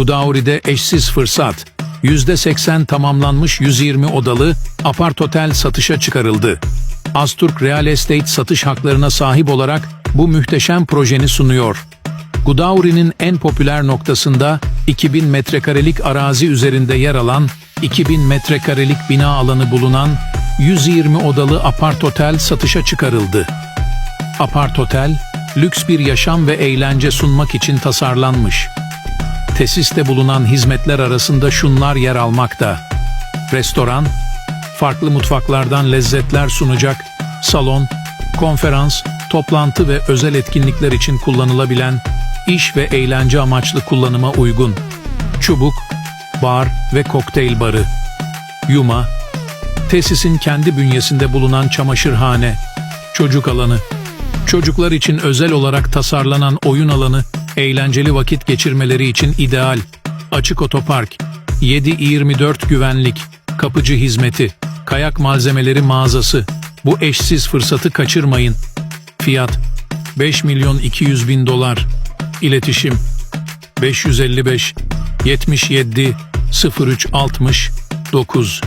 Gudauri'de eşsiz fırsat. %80 tamamlanmış 120 odalı apart otel satışa çıkarıldı. Asturk Real Estate satış haklarına sahip olarak bu muhteşem projeni sunuyor. Gudauri'nin en popüler noktasında 2000 metrekarelik arazi üzerinde yer alan 2000 metrekarelik bina alanı bulunan 120 odalı apart otel satışa çıkarıldı. Apart otel, lüks bir yaşam ve eğlence sunmak için tasarlanmış. Tesiste bulunan hizmetler arasında şunlar yer almakta. Restoran, farklı mutfaklardan lezzetler sunacak, salon, konferans, toplantı ve özel etkinlikler için kullanılabilen, iş ve eğlence amaçlı kullanıma uygun. Çubuk, bar ve kokteyl barı. Yuma, tesisin kendi bünyesinde bulunan çamaşırhane, çocuk alanı, çocuklar için özel olarak tasarlanan oyun alanı, eğlenceli vakit geçirmeleri için ideal, açık otopark, 7-24 güvenlik, kapıcı hizmeti, kayak malzemeleri mağazası. Bu eşsiz fırsatı kaçırmayın. Fiyat 5 milyon 200 bin dolar. İletişim 555 77 03 60 9